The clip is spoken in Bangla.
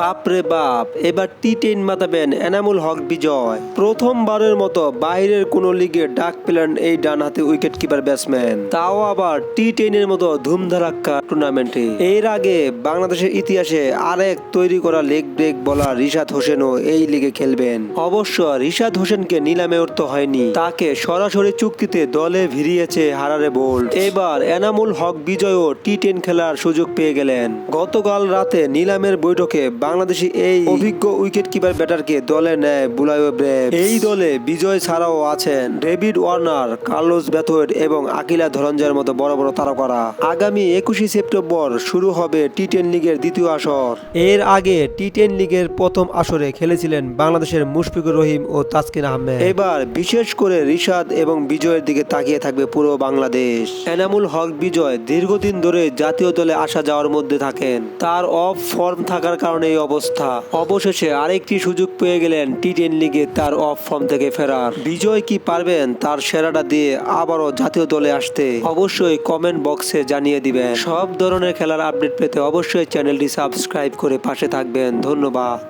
বাপরে বাপ, এবার টি টেন মাতাবেন এনামুল হক বিজয়। প্রথমবারের মতো বাইরের কোন লিগে ডাক পেলেন এই ডান হাতে উইকেট কিপার ব্যাটসম্যান। তাও আবার টি টেনের মতো ধুমধারাক্কা টুর্নামেন্টে। এর আগে বাংলাদেশের ইতিহাসে আরেক তৈরি করা লেগ ব্রেক বলার রিশাদ হোসেনও এই লিগে খেলবেন। অবশ্য রিশাদ হোসেনকে নিলামে উঠতে হয়নি, তাকে সরাসরি চুক্তিতে দলে ভিড়িয়েছে হারারে বোল্ট। এবার এনামুল হক বিজয়ও টি টেন খেলার সুযোগ পেয়ে গেলেন। গতকাল রাতে নিলামের বৈঠকে বাংলাদেশি এই অভিজ্ঞ উইকেট কিপার ব্যাটারকে দলে নেয় বুলাইও ব্রেভ এই দলে বিজয় ছাড়াও আছেন ডেভিড ওয়ার্নার কার্লোস ব্যাথোয়েট এবং আকিলা ধরঞ্জের মতো বড় বড় তারকারা। আগামী একুশে সেপ্টেম্বর শুরু হবে টি টেন লিগের দ্বিতীয় আসর। এর আগে টি টেন লিগের প্রথম আসরে খেলেছিলেন বাংলাদেশের মুশফিকুর রহিম ও তাসকিন আহমেদ। এবার বিশেষ করে রিশাদ এবং বিজয়ের দিকে তাকিয়ে থাকবে পুরো বাংলাদেশ। এনামুল হক বিজয় দীর্ঘদিন ধরে জাতীয় দলে আসা যাওয়ার মধ্যে থাকেন। তার অফ ফর্ম থাকার কারণে এই অবস্থা। অবশেষে আরেকটি সুযোগ পেয়ে গেলেন টি টেন লিগে তার অফ ফর্ম থেকে ফেরার। বিজয় কি পারবেন তার সেরাটা দিয়ে আবারও জাতীয় দলে আসতে অবশ্যই কমেন্ট বক্সে জানিয়ে দিবেন। সব ধরনের খেলার আপডেট পেতে অবশ্যই চ্যানেলটি সাবস্ক্রাইব করে পাশে থাকবেন। ধন্যবাদ।